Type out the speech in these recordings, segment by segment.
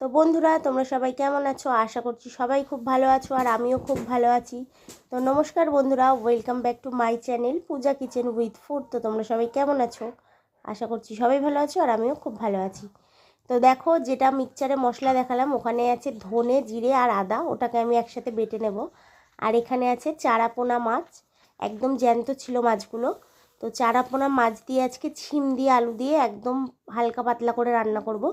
তো বন্ধুরা, তোমরা সবাই কেমন আছো? আশা করছি সবাই খুব ভালো আছো আর আমিও খুব ভালো আছি। তো নমস্কার বন্ধুরা welcome back to my channel Puja kitchen with food তো তোমরা সবাই কেমন আছো? আশা করছি সবাই ভালো আছো আর আমিও খুব ভালো আছি। তো দেখো, যেটা মিক্সচারে মশলা দেখালাম, ওখানে আছে ধনে, জিরে আর আদা, ওটাকে আমি একসাথে বেটে নেব। আর এখানে আছে চারাপোনা মাছ, একদম জ্যান্ত ছিল মাছগুলো। তো চারাপোনা মাছ দিয়ে আজকে ছিম দিয়ে আলু দিয়ে একদম হালকা পাতলা করে রান্না করব।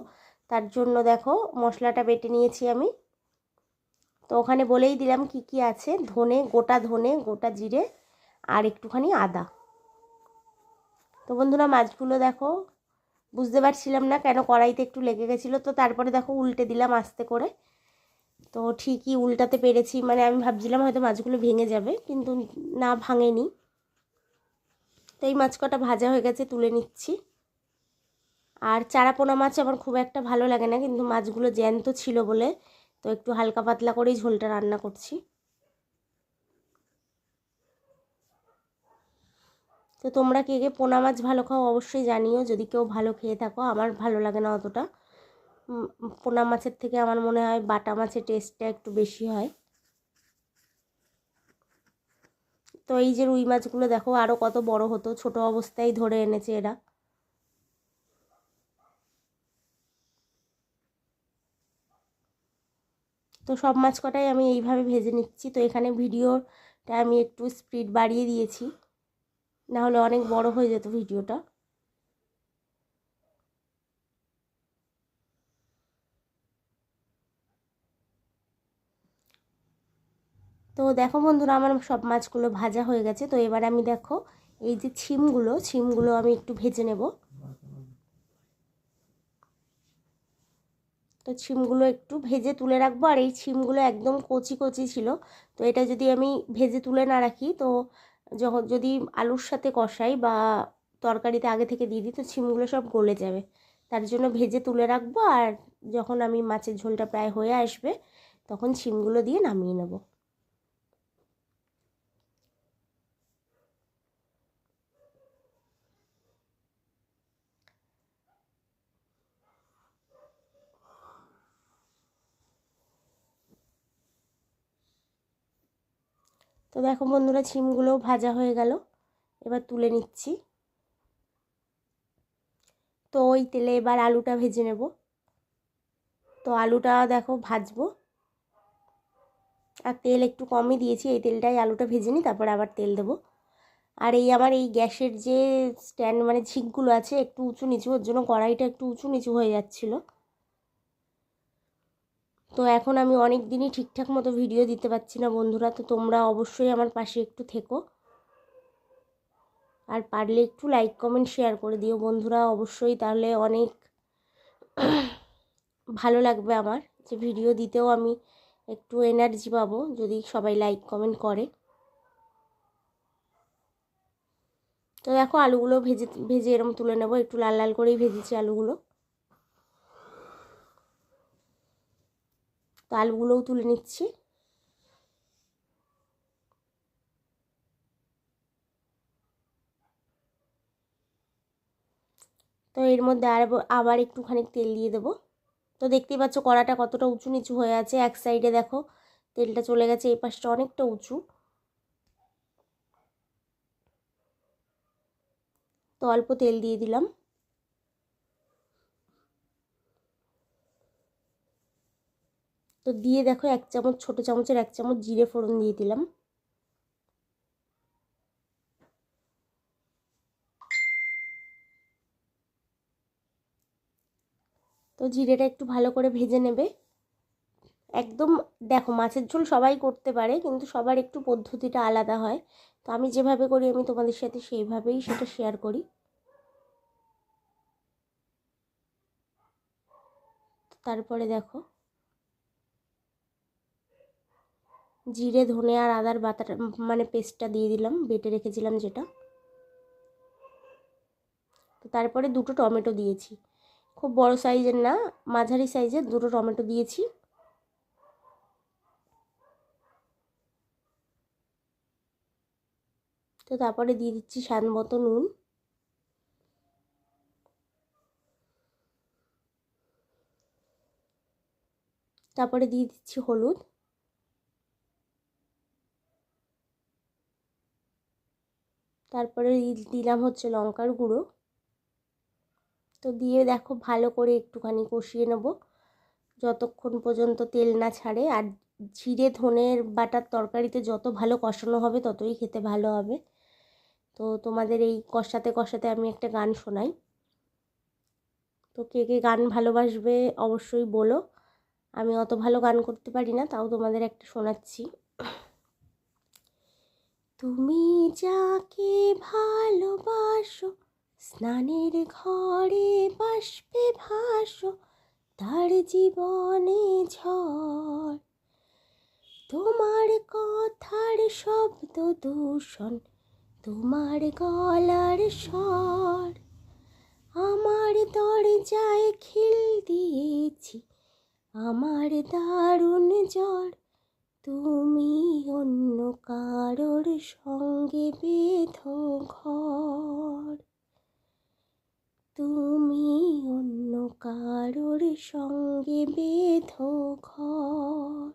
তার জন্য দেখো মশলাটা বেটে নিয়েছি আমি। তো ওখানে বলেই দিলাম কি কি আছে, ধনে, গোটা ধনে, গোটা জিরে আর একটুখানি আদা। তো বন্ধুরা মাছগুলো দেখো, বুঝতে পারছিলাম না কেন কড়াইতে একটু লেগে গেছিল, তো তারপরে দেখো উল্টে দিলাম আস্তে করে। তো ঠিকই উল্টাতে পেরেছি মানে আমি ভাবছিলাম হয়তো মাছগুলো ভেঙে যাবে, কিন্তু না ভাঙেনি। তো এই মাছ কটা ভাজা হয়ে গেছে তুলে নিচ্ছি। আর চারাপোনা মাছ আমার খুব একটা ভালো লাগে না, কিন্তু মাছগুলো জ্যান্ত ছিল বলে তো একটু হালকা পাতলা করেই ঝোলটা রান্না করছি। তো তোমরা কে কে পোনা মাছ ভালো খাও অবশ্যই জানিও, যদি কেউ ভালো খেয়ে থাকো, আমার ভালো লাগে না অতটা। পোনা মাছের থেকে আমার মনে হয় বাটা মাছের টেস্টটা একটু বেশি হয়। তো এই যে রুই মাছগুলো দেখো আরও কত বড় হতো, ছোট অবস্থায় ধরে এনেছে এরা। তো সব মাছ কটাই আমি এইভাবে ভেজে নিচ্ছি। তো এখানে ভিডিওটা আমি একটু স্পিড বাড়িয়ে দিয়েছি। নাহলে অনেক বড় হয়ে যেত ভিডিওটা। তো দেখো বন্ধুরা, আমার সব মাছগুলো ভাজা হয়ে গেছে। তো এবার আমি দেখো এই যে ছিমগুলো ছিমগুলো আমি একটু ভেজে নেব। তো ছিমগুলো একটু ভেজে তুলে রাখব, আর এই ছিমগুলো একদম কচি কচি ছিল। তো এটা যদি আমি ভেজে তুলে না রাখি, তো যখন যদি আলুর সাথে কষাই বা তরকারিতে আগে থেকে দিয়ে দিই, তো ছিমগুলো সব গলে যাবে। তার জন্য ভেজে তুলে রাখব, আর যখন আমি মাছের ঝোলটা প্রায় হয়ে আসবে, তখন ছিমগুলো দিয়ে নামিয়ে নেব। তো দেখো বন্ধুরা, ছিমগুলোও ভাজা হয়ে গেল। এবার তুলে নিচ্ছি। তো ওই তেলে এবার আলুটা ভেজে নেব। তো আলুটা দেখো ভাজবো। আর তেল একটু কমই দিয়েছি, এই তেলটাই আলুটা ভেজে নিই, তারপর আবার তেল দেবো। আর এই আমার এই গ্যাসের যে স্ট্যান্ড মানে ঝিকগুলো আছে, একটু উঁচু নিচু, ওর জন্য কড়াইটা একটু উঁচু নিচু হয়ে যাচ্ছিল। তো এখন আমি অনেক দিনই ঠিকঠাক মতো ভিডিও দিতে পারছি না বন্ধুরা, তো তোমরা অবশ্যই আমার পাশে একটু থেকো। আর পারলে একটু লাইক কমেন্ট শেয়ার করে দিও বন্ধুরা, অবশ্যই তাহলে অনেক ভালো লাগবে আমার যে ভিডিও দিতেও আমি একটু এনার্জি পাবো যদি সবাই লাইক কমেন্ট করে। তো দেখো আলুগুলো ভেজে ভেজে এরম তুলে নেব, একটু লাল লাল করেই ভেজেছি আলুগুলো। আলুগুলোও তুলে নিচ্ছি। তো এর মধ্যে আর আবার একটুখানি তেল দিয়ে দেবো। তো দেখতেই পাচ্ছ কড়াটা কতটা উঁচু নিচু হয়ে আছে। এক সাইডে দেখো তেলটা চলে গেছে, এই পাশটা অনেকটা উঁচু। তো অল্প তেল দিয়ে দিলাম। তো দিয়ে দেখো এক চামচ, ছোটো চামচের এক চামচ জিরে ফোড়ন দিয়ে দিলাম। তো জিরেটা একটু ভালো করে ভেজে নেবে। একদম দেখো মাছের ঝোল সবাই করতে পারে, কিন্তু সবার একটু পদ্ধতিটা আলাদা হয়। তো আমি যেভাবে করি, আমি তোমাদের সাথে সেইভাবেই সেটা শেয়ার করি। তারপরে দেখো জিরে, ধনে আর আদার বাতাটা মানে পেস্টটা দিয়ে দিলাম, বেটে রেখেছিলাম যেটা। তো তারপরে দুটো টমেটো দিয়েছি। খুব বড় সাইজের না, মাঝারি সাইজের দুটো টমেটো দিয়েছি। তো তারপরে দিয়ে দিচ্ছি স্বাদ মতো নুন। তারপরে দিয়ে দিচ্ছি হলুদ। তারপরে দিলাম হচ্ছে লঙ্কার গুঁড়ো। তো দিয়ে দেখো ভালো করে একটুখানি কষিয়ে নেব। যতক্ষণ পর্যন্ত তেল না ছাড়ে, আর জিরে ধনের বাটার তরকারিতে যত ভালো কষানো হবে ততই খেতে ভালো হবে। তো তোমাদের এই কষাতে কষাতে আমি একটা গান শোনাই। তো কে কে গান ভালোবাসবে অবশ্যই বলো। আমি অত ভালো গান করতে পারি না, তাও তোমাদের একটা শোনাচ্ছি। তুমি যাকে ভালোবাসো, স্নানের ঘরে বাষ্পে ভাসো, তার জীবনে ঝড়। তোমার কথার শব্দ দূষণ, তোমার গলার স্বর। আমার দরজায় খিল দিয়েছি, আমার দারুণ জ্বর, তুমি অন্য কারোর সঙ্গে বেধ ঘর। তুমি অন্য কারোর সঙ্গে বেধ ঘর।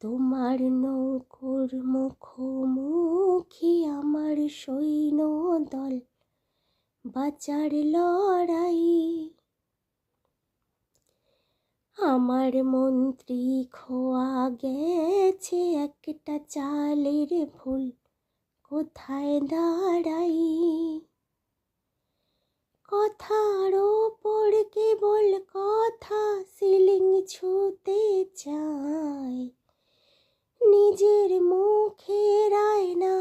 তোমার নৌকোর মুখোমুখি আমার সৈন্য দল, বাঁচার লড়াই। আমার মন্ত্রী খোয়া গেছে একটা চালের ফুল কোথায় দাঁড়াই? কথার ওপর কেবল কথা, সিলিং ছুতে চায় নিজের মুখের আয়না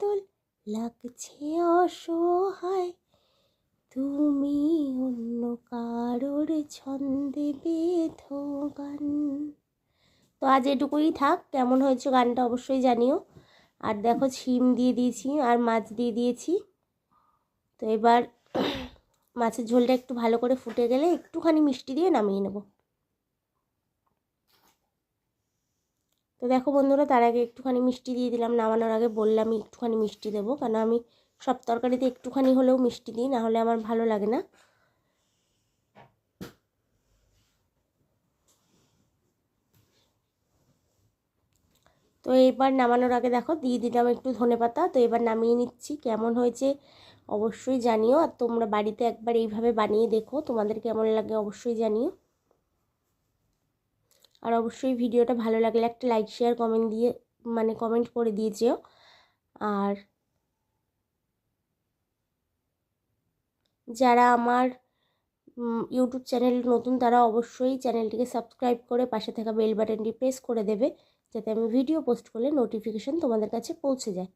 দোল লাগছে অসহায়। তুমি অন্য কারোর ছন্দে বেধ গান। আজ এটুকুই থাক। কেমন হয়েছে গানটা অবশ্যই জানিও। আর দেখো ছিম দিয়ে দিয়েছি আর মাছ দিয়ে দিয়েছি। তো এবার মাছের ঝোলটা একটু ভালো করে ফুটে গেলে একটুখানি মিষ্টি দিয়ে নামিয়ে নেব। তো দেখো বন্ধুরা, তার আগে একটুখানি মিষ্টি দিয়ে দিলাম। নামানোর আগে বললাম একটুখানি মিষ্টি দেবো। কারণ আমি সব তরকারিতে একটুখানি হলেও মিষ্টি দিই, না হলে আমার ভালো লাগে না। তো এবার নামানোর আগে দেখো, দিয়ে দিলাম একটু ধনে পাতা তো এবার নামিয়ে নিচ্ছি। কেমন হয়েছে অবশ্যই জানিও। আর তোমরা বাড়িতে একবার এইভাবে বানিয়ে দেখো। তোমাদের কেমন লাগে অবশ্যই জানিও। আর অবশ্যই ভিডিওটা ভালো লাগলে একটা লাইক শেয়ার কমেন্ট দিয়ে মানে কমেন্ট করে দিয়েছেও আর যারা আমার ইউটিউব চ্যানেল নতুন, তারা অবশ্যই চ্যানেলটিকে সাবস্ক্রাইব করে পাশে থাকা বেল বাটনটি প্রেস করে দেবে। যাতে আমি ভিডিও পোস্ট করলে নোটিফিকেশান তোমাদের কাছে পৌঁছে যায়।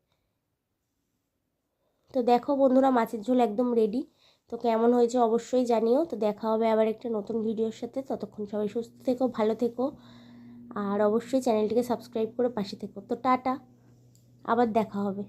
তো দেখো বন্ধুরা, মাছের ঝোল একদম রেডি তো কেমন হয়েছে অবশ্যই জানিও। তো দেখা হবে আবার একটা নতুন ভিডিওর সাথে। ততক্ষণ সবাই সুস্থ থেকো, ভালো থেকো। আর অবশ্যই চ্যানেলটিকে সাবস্ক্রাইব করে পাশে থেকো। তো টাটা, আবার দেখা হবে।